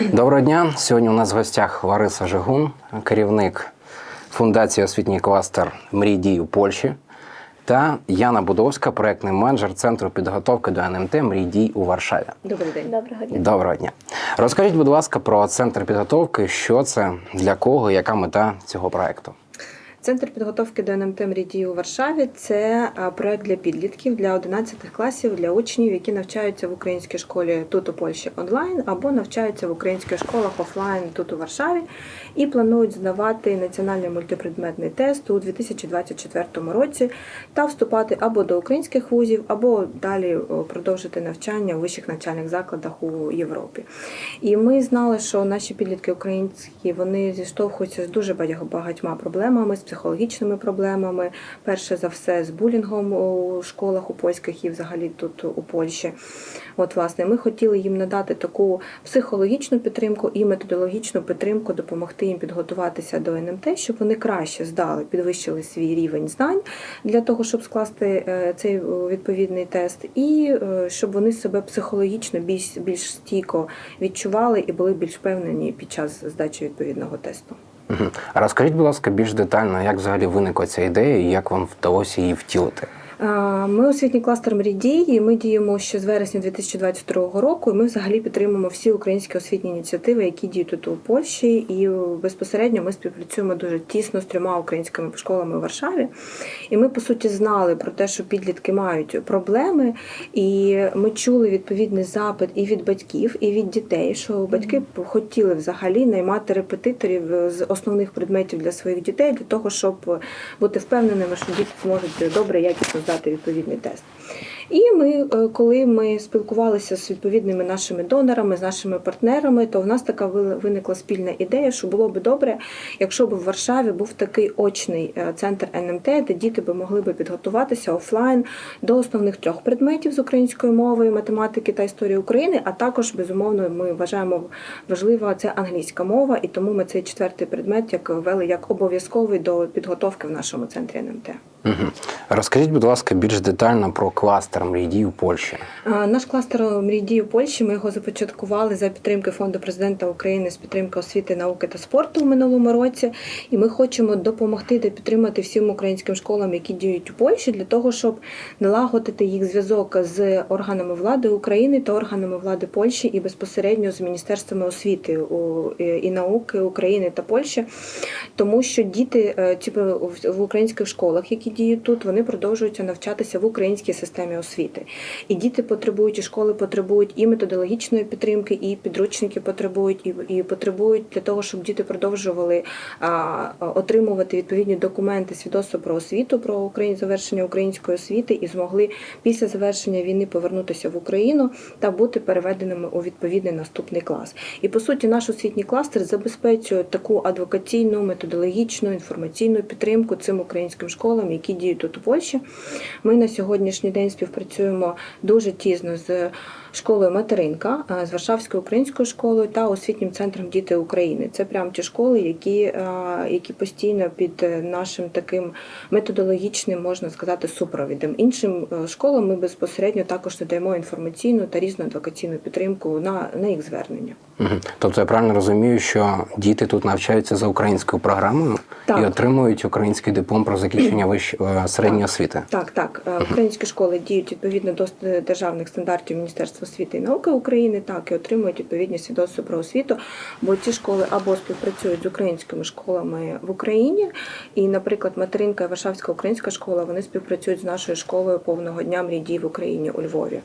Доброго дня. Сьогодні у нас в гостях Лариса Жигун, керівник фундації освітній кластер Мрій дій у Польщі, та Яна Будовська, проектний менеджер Центру підготовки до НМТ Мрій дій у Варшаві. Добрий день. Доброго дня. Доброго дня. Розкажіть, будь ласка, про центр підготовки, що це, для кого, яка мета цього проекту. Центр підготовки до НМТ «Мрій у Варшаві це проект для підлітків для 11 класів для учнів, які навчаються в українській школі тут у Польщі онлайн або навчаються в українських школах офлайн тут у Варшаві і планують здавати національний мультипредметний тест у 2024 році та вступати або до українських вузів, або далі продовжити навчання у вищих навчальних закладах у Європі. І ми знали, що наші підлітки українські вони зіштовхуються з дуже багатьма проблемами, з психологічними проблемами. Перше за все з булінгом у школах у польських і взагалі тут у Польщі. От, власне, ми хотіли їм надати таку психологічну підтримку і методологічну підтримку, допомогти їм підготуватися до НМТ, щоб вони краще здали, підвищили свій рівень знань для того, щоб скласти е, цей е, відповідний тест, і е, щоб вони себе психологічно більш більш стійко відчували і були більш впевнені під час здачі відповідного тесту. Розкажіть, будь ласка, більш детально, як взагалі виникла ця ідея і як вам вдалося її втілити. Ми освітній кластер «Мрій дій», і Ми діємо ще з вересня 2022 року. і Ми взагалі підтримуємо всі українські освітні ініціативи, які діють тут у Польщі. І безпосередньо ми співпрацюємо дуже тісно з трьома українськими школами у Варшаві. І ми по суті знали про те, що підлітки мають проблеми, і ми чули відповідний запит і від батьків, і від дітей, що батьки хотіли взагалі наймати репетиторів з основних предметів для своїх дітей для того, щоб бути впевненими, що діти зможуть добре, якісно здати відповідний тест. І ми, е, коли ми спілкувалися з відповідними нашими донорами, з нашими партнерами, то в нас така виникла спільна ідея, що було би добре, якщо б в Варшаві був такий очний е, центр НМТ, де діти би могли би підготуватися офлайн до основних трьох предметів з української мови, математики та історії України. А також безумовно ми вважаємо важлива це англійська мова, і тому ми цей четвертий предмет як ввели як обов'язковий до підготовки в нашому центрі НМТ. Мгм. Розкажіть, будь ласка, більш детально про кластер Мрій дій у Польщі. Наш кластер «Мрій дій у Польщі. Ми його започаткували за підтримки фонду президента України з підтримки освіти, науки та спорту в минулому році. І ми хочемо допомогти та підтримати всім українським школам, які діють у Польщі, для того, щоб налагодити їх зв'язок з органами влади України та органами влади Польщі і безпосередньо з міністерствами освіти і науки України та Польщі, тому що діти е, ці в українських школах, які діють тут, вони продовжують навчатися в українській системі освіти. І діти потребують, і школи потребують і методологічної підтримки, і підручники потребують, і, і потребують для того, щоб діти продовжували а, отримувати відповідні документи, свідоцтво про освіту, про Україн, завершення української освіти, і змогли після завершення війни повернутися в Україну та бути переведеними у відповідний наступний клас. І по суті, наш освітній кластер забезпечує таку адвокаційну, методологічну, інформаційну підтримку цим українським школам, які діють тут у Польщі. Ми на сьогоднішній день співпрацюємо дуже тісно з школою Материнка, з Варшавською українською школою та освітнім центром Діти України. Це прям ті школи, які, які постійно під е, нашим таким методологічним, можна сказати, супровідом. Іншим е, школам ми безпосередньо також надаємо інформаційну та різну адвокаційну підтримку на, на їх звернення. Тобто я правильно розумію, що діти тут навчаються за українською програмою Так. і отримують український диплом про закінчення вищ... е, середньої освіти. Так, так. Е, Українські школи діють відповідно до державних стандартів Міністерства освіти і науки України, так і отримують відповідні свідоцтва про освіту. Бо ці школи або співпрацюють з українськими школами в Україні, і, наприклад, материнка і Варшавська українська школа вони співпрацюють з нашою школою повного дня мрій дій в Україні у Львові.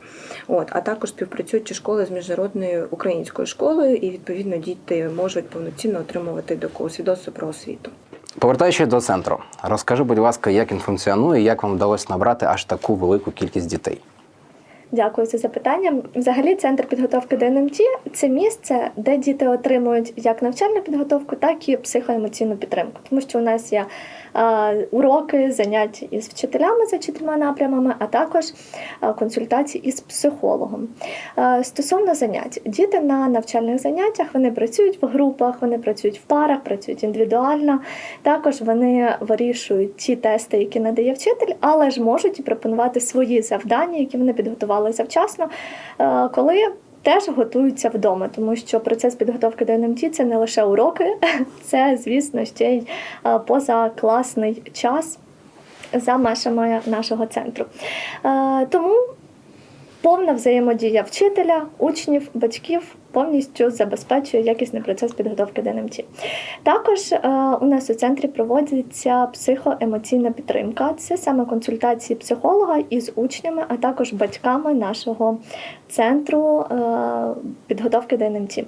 От, а також співпрацюють ці школи з міжнародною українською школою, і відповідно діти можуть повноцінно отримувати доку- свідоцтво про освіту. Повертаючись до центру, розкажи, будь ласка, як він функціонує, як вам вдалося набрати аж таку велику кількість дітей. Дякую за запитання. Взагалі, центр підготовки до НМТ – це місце, де діти отримують як навчальну підготовку, так і психоемоційну підтримку. Тому що у нас є уроки, заняття із вчителями за чотирма напрямами, а також е, консультації із психологом. Е, стосовно занять, діти на навчальних заняттях вони працюють в групах, вони працюють в парах, працюють індивідуально. Також вони вирішують ті тести, які надає вчитель, але ж можуть і пропонувати свої завдання, які вони підготували завчасно, е, коли теж готуються вдома, тому що процес підготовки до НМТ – це не лише уроки, це, звісно, ще й е, позакласний час за межами нашого центру. Е, Тому повна взаємодія вчителя, учнів, батьків повністю забезпечує якісний процес підготовки до НМТ. Також е, у нас у центрі проводиться психоемоційна підтримка. Це саме консультації психолога із учнями, а також батьками нашого центру е, підготовки до НМТ.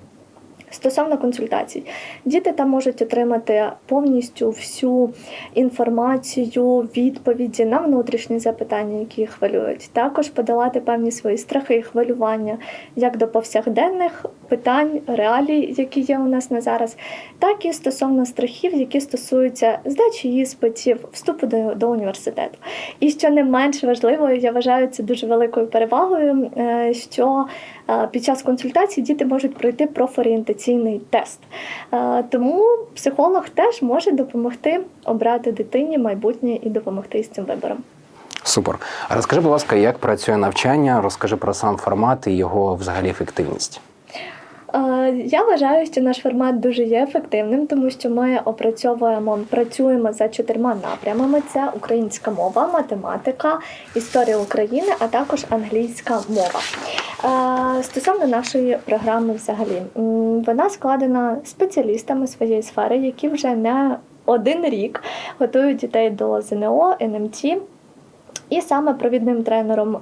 Стосовно консультацій, діти там можуть отримати повністю всю інформацію, відповіді на внутрішні запитання, які їх хвилюють. Також подолати певні свої страхи, хвилювання як до повсякденних питань, реалій, які є у нас на зараз, так і стосовно страхів, які стосуються здачі іспитів, вступу до, до університету. І що не менш важливою, я вважаю це дуже великою перевагою, е, що е, під час консультації діти можуть пройти профорієнтаційний тест. Е, Тому психолог теж може допомогти обрати дитині майбутнє і допомогти з цим вибором. Супер. Розкажи, будь ласка, як працює навчання, розкажи про сам формат і його взагалі ефективність. Е, Я вважаю, що наш формат дуже є ефективним, тому що ми опрацьовуємо, працюємо за чотирма напрямами: це українська мова, математика, історія України, а також англійська мова. Е, Стосовно нашої програми, взагалі, вона складена спеціалістами своєї сфери, які вже не один рік готують дітей до ЗНО, НМТ. І саме провідним тренером е,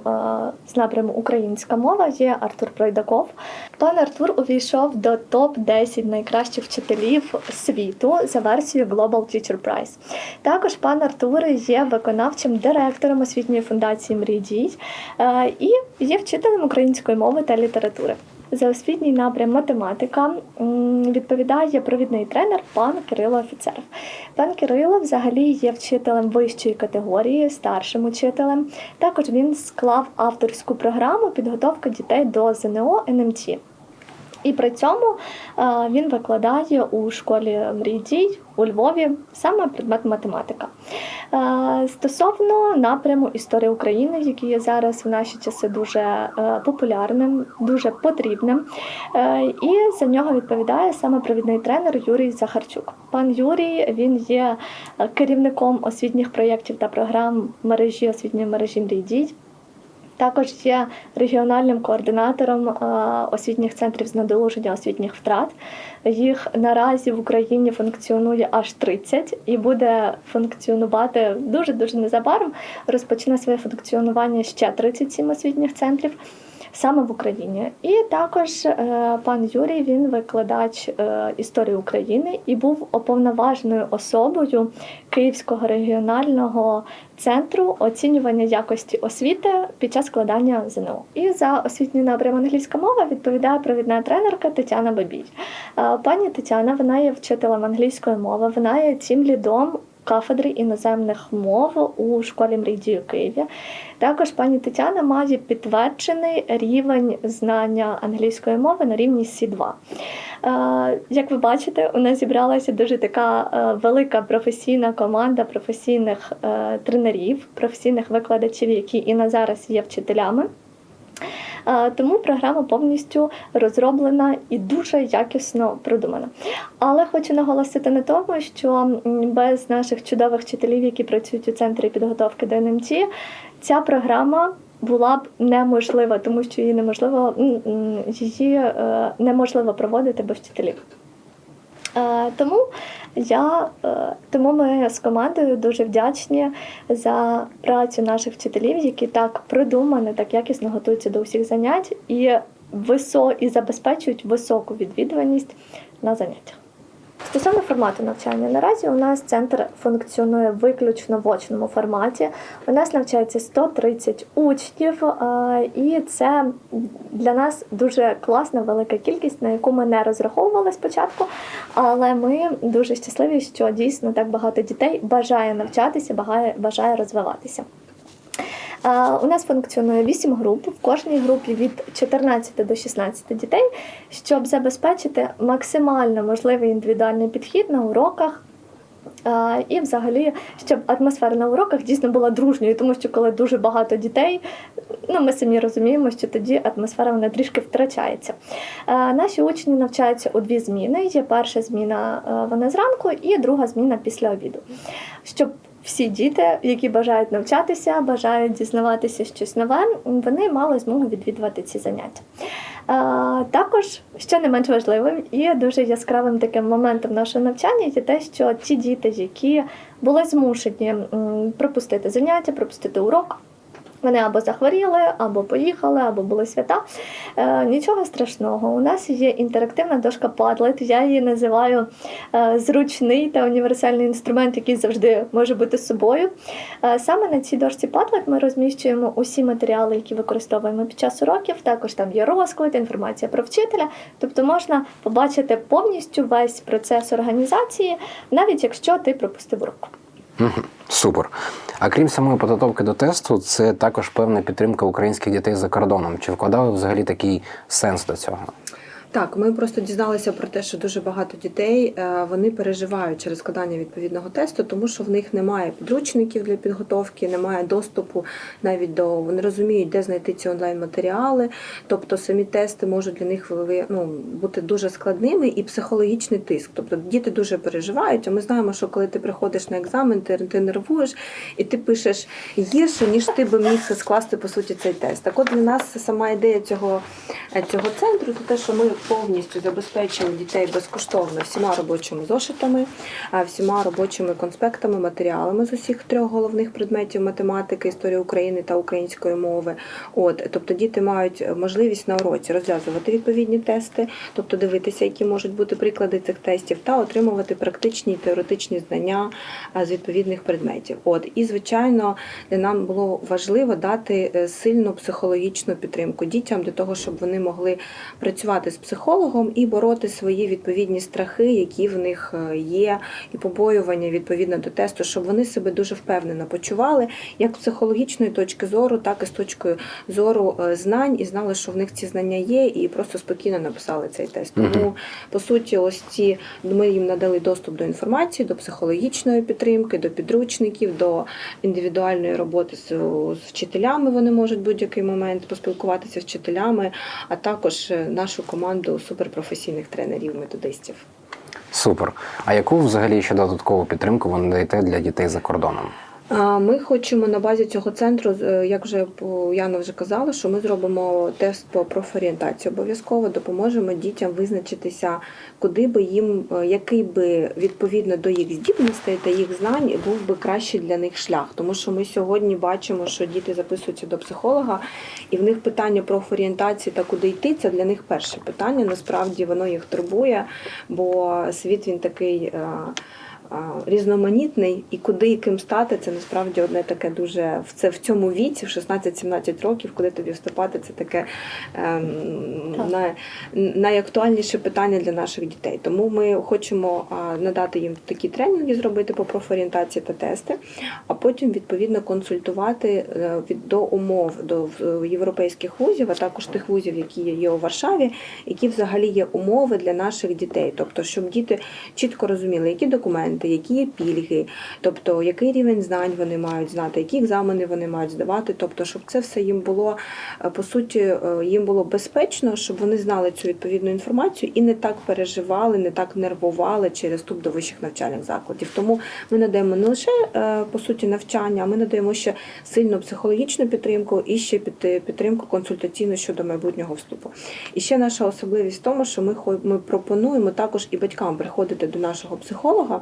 з напряму українська мова є Артур Пройдаков. Пан Артур увійшов до топ 10 найкращих вчителів світу за версією Global Teacher Prize. Також пан Артур є виконавчим директором освітньої фундації Мрій дій е, і є вчителем української мови та літератури. За освітній напрям математика відповідає провідний тренер пан Кирило Офіцеров. Пан Кирило взагалі є вчителем вищої категорії, старшим учителем. Також він склав авторську програму підготовка дітей до ЗНО НМТ. І при цьому е, він викладає у школі мрій дій у Львові саме предмет математика. Е, Стосовно напряму історії України, який є зараз в наші часи дуже е, популярним, дуже потрібним. І за нього відповідає саме провідний тренер Юрій Захарчук. Пан Юрій він є керівником освітніх проєктів та програм мережі освітньої мережі мрій дій. Також є регіональним координатором освітніх центрів з надолуження освітніх втрат. Їх наразі в Україні функціонує аж 30 і буде функціонувати дуже дуже незабаром. Розпочне своє функціонування ще 37 освітніх центрів. Саме в Україні, і також е, пан Юрій він викладач е, історії України і був уповноваженою особою Київського регіонального центру оцінювання якості освіти під час складання ЗНО. І за освітній напрям англійська мова відповідає провідна тренерка Тетяна Бабій. Пані Тетяна вона є вчителем англійської мови, вона є тім лідом. Кафедри іноземних мов у школі мрії у Києві. Також пані Тетяна має підтверджений рівень знання англійської мови на рівні С2. Е, Як ви бачите, у нас зібралася дуже така е, велика професійна команда професійних е, тренерів, професійних викладачів, які і на зараз є вчителями. Е, Тому програма повністю розроблена і дуже якісно продумана. Але хочу наголосити на тому, що без наших чудових вчителів, які працюють у центрі підготовки до НМТ, ця програма була б неможлива, тому що її неможливо її е, неможливо проводити без вчителів. Е, Тому я е, тому ми з командою дуже вдячні за працю наших вчителів, які так продумано, так якісно готуються до усіх занять і висо і забезпечують високу відвідуваність на заняттях. Стосовно формату навчання, наразі у нас центр функціонує виключно в очному форматі. У нас навчається 130 учнів, і це для нас дуже класна велика кількість, на яку ми не розраховували спочатку. Але ми дуже щасливі, що дійсно так багато дітей бажає навчатися, бажає розвиватися. У нас функціонує 8 груп, в кожній групі від 14 до 16 дітей, щоб забезпечити максимально можливий індивідуальний підхід на уроках. І взагалі, щоб атмосфера на уроках дійсно була дружньою, тому що коли дуже багато дітей, ну ми самі розуміємо, що тоді атмосфера вона трішки втрачається. Наші учні навчаються у дві зміни. Є перша зміна вона зранку, і друга зміна після обіду. Щоб всі діти, які бажають навчатися, бажають дізнаватися щось нове, вони мали змогу відвідувати ці заняття. Також, що не менш важливим і дуже яскравим таким моментом нашого навчання є те, що ті діти, які були змушені пропустити заняття, пропустити урок. Вони або захворіли, або поїхали, або були свята. Е, нічого страшного. У нас є інтерактивна дошка Padlet. Я її називаю е, зручний та універсальний інструмент, який завжди може бути з собою. Е, саме на цій дошці Padlet ми розміщуємо усі матеріали, які використовуємо під час уроків. Також там є розклад, інформація про вчителя. Тобто можна побачити повністю весь процес організації, навіть якщо ти пропустив урок. Супер. А крім самої підготовки до тесту, це також певна підтримка українських дітей за кордоном. Чи вкладали взагалі такий сенс до цього? Так, ми просто дізналися про те, що дуже багато дітей е, вони переживають через складання відповідного тесту, тому що в них немає підручників для підготовки, немає доступу навіть до вони розуміють, де знайти ці онлайн-матеріали. Тобто самі тести можуть для них ну, бути дуже складними і психологічний тиск. Тобто діти дуже переживають. А ми знаємо, що коли ти приходиш на екзамен, ти, ти нервуєш і ти пишеш гірше, ніж ти би міг скласти по суті цей тест. Так от для нас сама ідея цього, е, цього центру це те, що ми повністю забезпечили дітей безкоштовно всіма робочими зошитами, всіма робочими конспектами, матеріалами з усіх трьох головних предметів математики, історії України та української мови. От, тобто діти мають можливість на уроці розв'язувати відповідні тести, тобто дивитися, які можуть бути приклади цих тестів, та отримувати практичні і теоретичні знання з відповідних предметів. От і звичайно, для нам було важливо дати е, сильну психологічну підтримку дітям для того, щоб вони могли працювати з психологом і бороти свої відповідні страхи, які в них е, є, і побоювання відповідно до тесту, щоб вони себе дуже впевнено почували, як з психологічної точки зору, так і з точки зору е, знань, і знали, що в них ці знання є, і просто спокійно написали цей тест. Тому по суті, ось ці ми їм надали доступ до інформації, до психологічної підтримки, до підручників, до індивідуальної роботи з, з вчителями. Вони можуть будь-який момент поспілкуватися з вчителями, а також е, нашу команду суперпрофесійних тренерів, методистів. Супер. А яку взагалі ще додаткову підтримку ви надаєте для дітей за кордоном? Ми хочемо на базі цього центру, е, як вже Яна вже казала, що ми зробимо тест по профорієнтації. Обов'язково допоможемо дітям визначитися, куди би їм, е, який би відповідно до їх здібностей та їх знань був би кращий для них шлях. Тому що ми сьогодні бачимо, що діти записуються до психолога, і в них питання профорієнтації та куди йти це для них перше питання. Насправді воно їх турбує, бо світ він такий. Е, різноманітний і куди і ким стати, це насправді одне таке дуже в це в цьому віці, в 16-17 років, коли тобі вступати, це таке ем, най, найактуальніше питання для наших дітей. Тому ми хочемо надати їм такі тренінги, зробити по профорієнтації та тести, а потім відповідно консультувати е, від до умов до європейських вузів, а також тих вузів, які є у Варшаві, які взагалі є умови для наших дітей, тобто щоб діти чітко розуміли, які документи, які є пільги, тобто який рівень знань вони мають знати, які екзамени вони мають здавати, тобто, щоб це все їм було е, по суті, е, їм було безпечно, щоб вони знали цю відповідну інформацію і не так переживали, не так нервували через вступ до вищих навчальних закладів. Тому ми надаємо не лише е, по суті навчання, а ми надаємо ще сильну психологічну підтримку і ще під- підтримку консультаційну щодо майбутнього вступу. І ще наша особливість в тому, що ми ми пропонуємо також і батькам приходити до нашого психолога,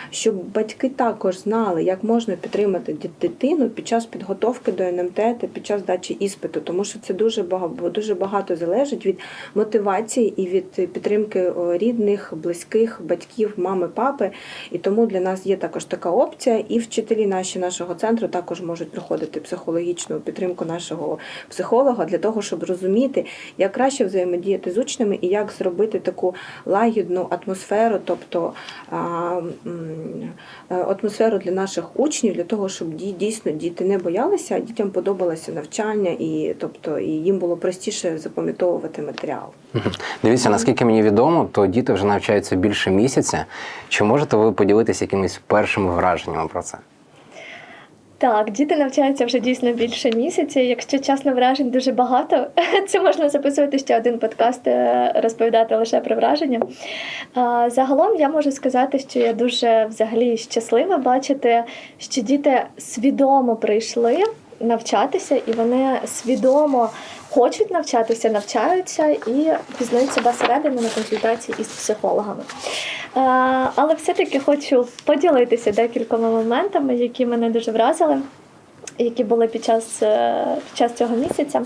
щоб батьки також знали, як можна підтримати дитину під час підготовки до НМТ та під час здачі іспиту, тому що це дуже багато, дуже багато залежить від мотивації і від підтримки рідних, близьких, батьків, мами, папи. І тому для нас є також така опція. І вчителі наші нашого центру також можуть проходити психологічну підтримку нашого психолога для того, щоб розуміти, як краще взаємодіяти з учнями і як зробити таку лагідну атмосферу, тобто е, атмосферу для наших учнів, для того, щоб ді- дійсно діти не боялися, а дітям подобалося навчання, і тобто і їм було простіше запам'ятовувати матеріал. Дивіться, наскільки мені відомо, то діти вже навчаються більше місяця. Чи можете ви поділитися якимись першими враженнями про це? Так, діти навчаються вже дійсно більше місяця. Якщо чесно, вражень дуже багато. Це можна записувати ще один подкаст, е, розповідати лише про враження. Загалом я можу сказати, що я дуже взагалі щаслива бачити, що діти свідомо прийшли навчатися, і вони свідомо хочуть навчатися, навчаються і пізнають себе всередину на консультації із психологами. Е, Але все-таки хочу поділитися декількома моментами, які мене дуже вразили. Які були під час, е, під час цього місяця.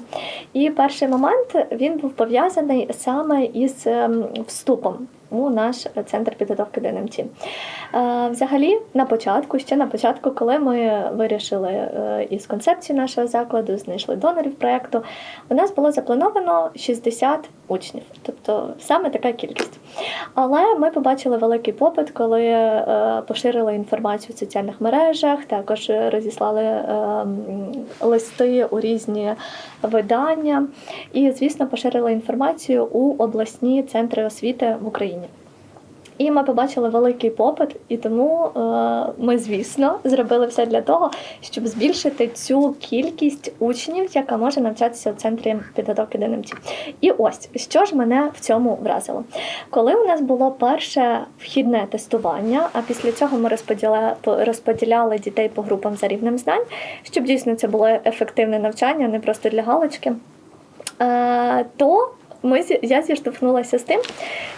І перший момент він був пов'язаний саме із ем, вступом у наш центр підготовки до НМТ. Е, Взагалі, на початку, ще на початку, коли ми вирішили е, із концепції нашого закладу, знайшли донорів проєкту, у нас було заплановано 60 учнів, тобто саме така кількість. Але ми побачили великий попит, коли е, поширили інформацію в соціальних мережах, також розіслали е, листи у різні видання, і, звісно, поширили інформацію у обласні центри освіти в Україні. І ми побачили великий попит, і тому е, ми, звісно, зробили все для того, щоб збільшити цю кількість учнів, яка може навчатися в центрі підготовки до. І ось що ж мене в цьому вразило. Коли у нас було перше вхідне тестування, а після цього ми розподіля... по- розподіляли дітей по групам за рівнем знань, щоб дійсно це було ефективне навчання, не просто для галочки. Е, то ми я зіштовхнулася з тим,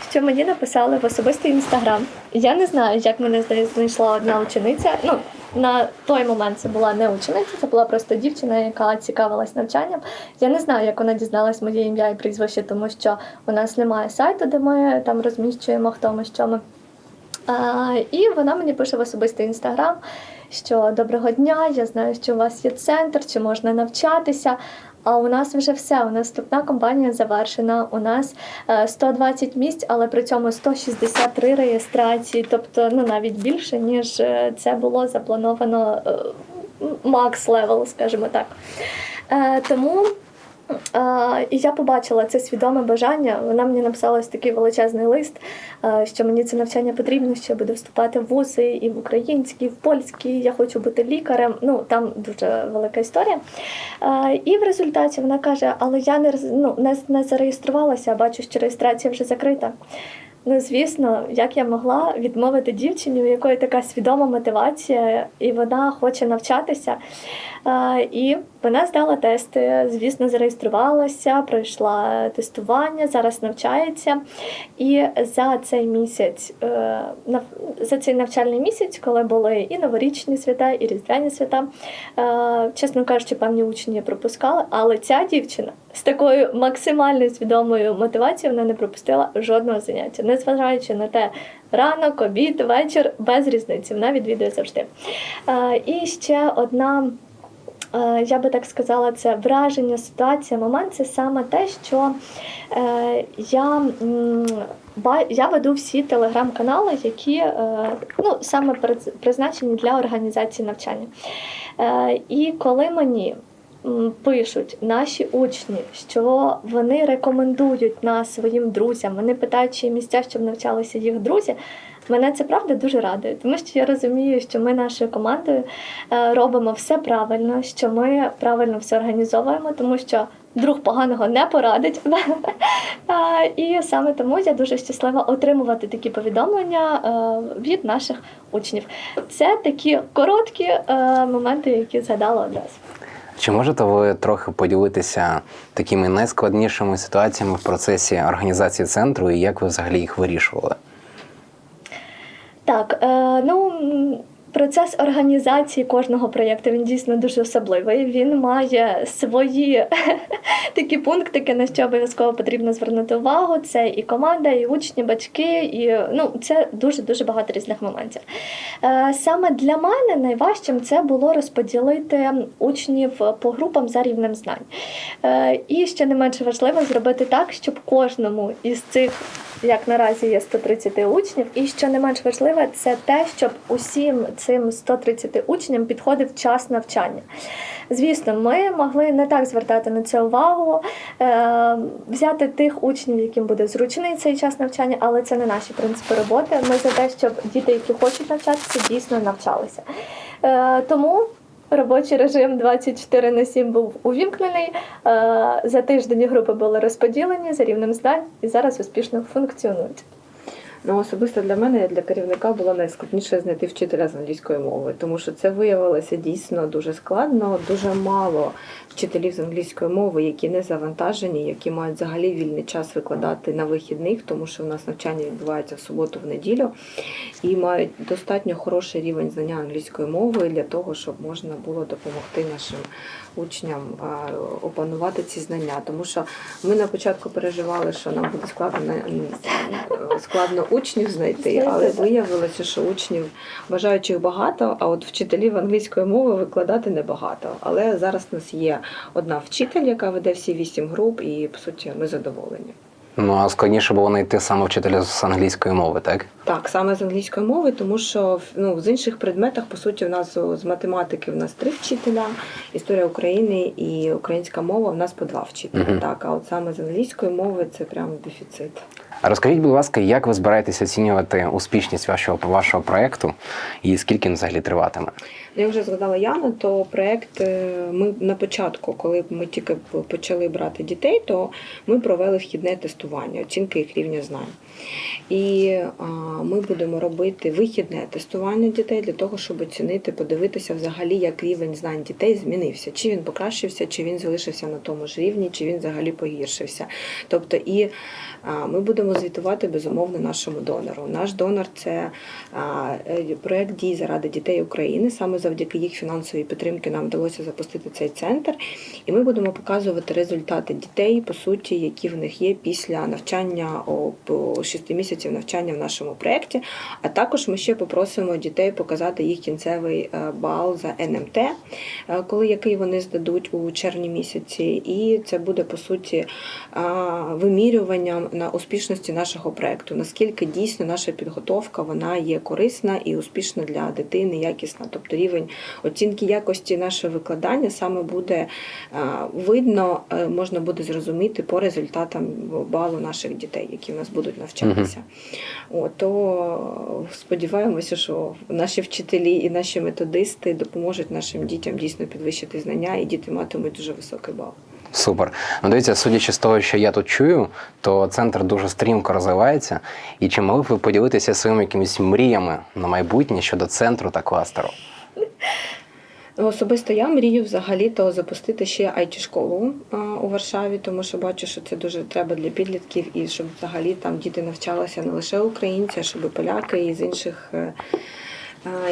що мені написали в особистий інстаграм. Я не знаю, як мене зна- знайшла одна учениця. Ну на той момент це була не учениця, це була просто дівчина, яка цікавилась навчанням. Я не знаю, як вона дізналась моє ім'я і прізвище, тому що у нас немає сайту, де ми там розміщуємо хто ми що ми. А, і вона мені пише в особистий інстаграм, що доброго дня, я знаю, що у вас є центр, чи можна навчатися. А у нас вже все. У нас вступна кампанія завершена. У нас е, 120 місць, але при цьому 163 реєстрації, тобто ну навіть більше, ніж е, це було заплановано макс левел, скажімо так. Е, Тому е, і я побачила це свідоме бажання. Вона мені написала ось такий величезний лист, що мені це навчання потрібно, що я буду вступати в вузи і в українські, і в польські. Я хочу бути лікарем. Ну там дуже велика історія. І в результаті вона каже: Але я не ну, не, не зареєструвалася, бачу, що реєстрація вже закрита. Ну, звісно, як я могла відмовити дівчині, у якої така свідома мотивація, і вона хоче навчатися. І вона здала тести, звісно, зареєструвалася, пройшла тестування, зараз навчається. І за цей місяць, е, за цей навчальний місяць, коли були і новорічні свята, і різдвяні свята, е, чесно кажучи, певні учні пропускали, але ця дівчина з такою максимально свідомою мотивацією вона не пропустила жодного заняття, незважаючи на те, ранок, обід, вечір, без різниці. Вона відвідує завжди. Е, І ще одна. Е, Я би так сказала, це враження, ситуація, момент це саме те, що е, я, я веду всі телеграм-канали, які е, ну, саме призначені для організації навчання. І коли мені пишуть наші учні, що вони рекомендують нас своїм друзям, вони питають, чи місця, щоб навчалися їх друзі. Мене це правда дуже радує, тому що я розумію, що ми нашою командою е, робимо все правильно, що ми правильно все організовуємо, тому що друг поганого не порадить. І саме тому я дуже щаслива отримувати такі повідомлення е, від наших учнів. Це такі короткі е, моменти, які згадала одразу. Чи можете ви трохи поділитися такими найскладнішими ситуаціями в процесі організації центру і як ви взагалі їх вирішували? Так, е, ну Процес організації кожного проєкту він дійсно дуже особливий. Він має свої такі пунктики, на що обов'язково потрібно звернути увагу. Це і команда, і учні, батьки, і ну це дуже дуже багато різних моментів. Е, Саме для мене найважчим це було розподілити учнів по групам за рівнем знань. Е, І ще не менше важливо зробити так, щоб кожному із цих, як наразі є 130 учнів, і що не менш важливе, це те, щоб усім цим 130 учням підходив час навчання. Звісно, ми могли не так звертати на це увагу, е, взяти тих учнів, яким буде зручний цей час навчання, але це не наші принципи роботи. Ми за те, щоб діти, які хочуть навчатися, дійсно навчалися. Е, тому робочий режим 24 на 7 був увімкнений. Е, за тиждень групи були розподілені за рівнем знань і зараз успішно функціонують. Ну, особисто для мене, для керівника, було найскладніше знайти вчителя з англійської мови, тому що це виявилося дійсно дуже складно, дуже мало вчителів з англійської мови, які не завантажені, які мають взагалі вільний час викладати на вихідних, тому що у нас навчання відбувається в суботу, в неділю, і мають достатньо хороший рівень знання англійської мови для того, щоб можна було допомогти нашим учням опанувати ці знання. Тому що ми на початку переживали, що нам буде складно складно учнів знайти, але виявилося, що учнів бажаючих багато, а от вчителів англійської мови викладати небагато. Але зараз у нас є одна вчитель, яка веде всі вісім груп, і по суті ми задоволені. Ну а складніше було знайти саме вчителя з англійської мови, так? Так, саме з англійської мови, тому що ну, з інших предметах, по суті, в нас з математики в нас три вчителя, історія України і українська мова в нас по два вчителя. Мгм. Так, а от саме з англійської мови це прям дефіцит. А розкажіть, будь ласка, як ви збираєтеся оцінювати успішність вашого вашого проекту і скільки він взагалі триватиме? Як вже згадала Яна, то проект е, ми на початку, коли ми тільки почали брати дітей, то ми провели вхідне тестування, оцінки їх рівня знань. І ми будемо робити вихідне тестування дітей для того, щоб оцінити, подивитися взагалі, як рівень знань дітей змінився, чи він покращився, чи він залишився на тому ж рівні, чи він взагалі погіршився. Тобто, і ми будемо звітувати безумовно нашому донору. Наш донор це е, проект дій заради дітей України. Саме завдяки їх фінансовій підтримки нам вдалося запустити цей центр. І ми будемо показувати результати дітей, по суті, які в них є після навчання по 6 місяців навчання в нашому проєкті. А також ми ще попросимо дітей показати їх кінцевий е, бал за НМТ, е, коли який вони здадуть у червні місяці. І це буде по суті вимірюванням на успішності нашого проєкту, наскільки дійсно наша підготовка вона є корисна і успішна для дитини, якісна. Тобто рівень оцінки якості нашого викладання саме буде видно, е, можна буде зрозуміти по результатам балу наших дітей, які в нас будуть навчатися. От, то е, сподіваємося, що наші вчителі і наші методисти допоможуть нашим дітям дійсно підвищити знання, і діти матимуть дуже високий бал. Супер. Ну дивіться, судячи з того, що я тут чую, то центр дуже стрімко розвивається. І чи могли б ви поділитися своїми якимись мріями на майбутнє щодо центру та кластеру? Особисто я мрію взагалі-то запустити ще it школу у Варшаві, тому що бачу, що це дуже треба для підлітків, і щоб взагалі там діти навчалися не лише українці, а щоб поляки і з інших.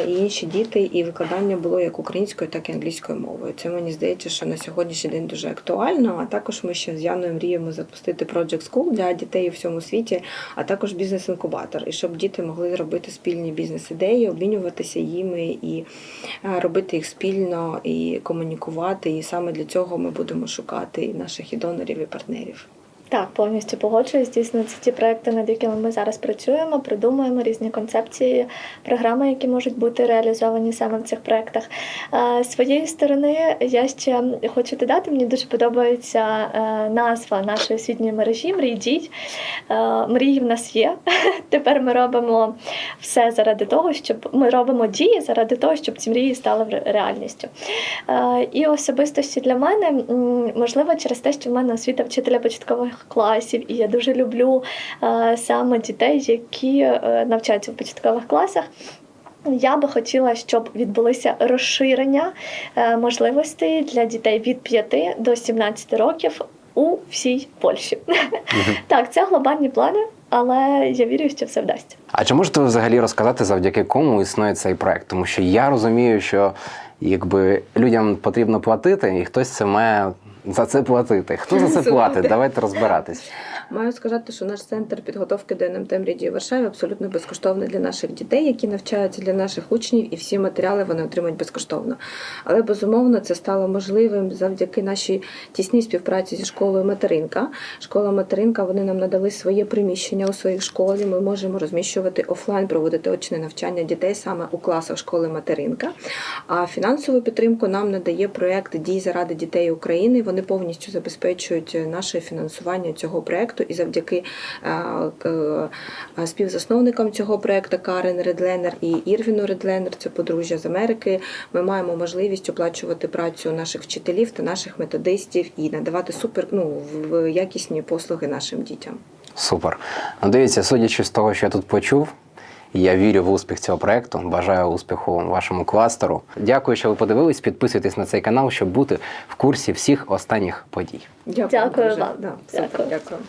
І інші діти, і викладання було як українською, так і англійською мовою. Це мені здається, що на сьогоднішній день дуже актуально. А також ми ще з Яною мріємо запустити Project School для дітей у всьому світі, а також бізнес-інкубатор, і щоб діти могли робити спільні бізнес-ідеї, обмінюватися їми і робити їх спільно і комунікувати. І саме для цього ми будемо шукати і наших і донорів, і партнерів. Так, повністю погоджуюсь. Дійсно, це ті проекти, над якими ми зараз працюємо, придумуємо різні концепції, програми, які можуть бути реалізовані саме в цих проектах. Е, своєї сторони, я ще хочу додати, мені дуже подобається е, назва нашої освітньої мережі Мрій дій. Е, Мрії в нас є. Тепер ми робимо все заради того, щоб ми робимо дії заради того, щоб ці мрії стали реальністю. І особисто ще для мене, можливо, через те, що в мене освіта вчителя початкових класів, і я дуже люблю е, саме дітей, які е, навчаються в початкових класах. Я би хотіла, щоб відбулися розширення е, можливостей для дітей від 5 до 17 років у всій Польщі. Так, це глобальні плани. але я вірю, що все вдасться. А чи можете ви взагалі розказати, завдяки кому існує цей проект? Тому що я розумію, що якби людям потрібно платити, і хтось це має за це платити. Хто за це платить? Давайте розбиратись. Маю сказати, що наш центр підготовки до НМТ «Мрії Варшаві абсолютно безкоштовний для наших дітей, які навчаються для наших учнів, і всі матеріали вони отримують безкоштовно. Але безумовно це стало можливим завдяки нашій тісній співпраці зі школою Материнка. Школа Материнка вони нам надали своє приміщення у своїй школі. Ми можемо розміщувати офлайн, проводити очне навчання дітей саме у класах школи Материнка. А фінансову підтримку нам надає проект Дій заради дітей України. Вони повністю забезпечують наше фінансування цього проекту. І завдяки е, е, співзасновникам цього проекту Карен Редленер і Ірвіну Редленер, це подружжя з Америки. Ми маємо можливість оплачувати працю наших вчителів та наших методистів і надавати супер ну, якісні послуги нашим дітям. Супер. Дивіться, судячи з того, що я тут почув, я вірю в успіх цього проекту. Бажаю успіху вашому кластеру. Дякую, що ви подивились. Підписуйтесь на цей канал, щоб бути в курсі всіх останніх подій. Дякую, Дякую вам. Да, супер, Дякую. дякую.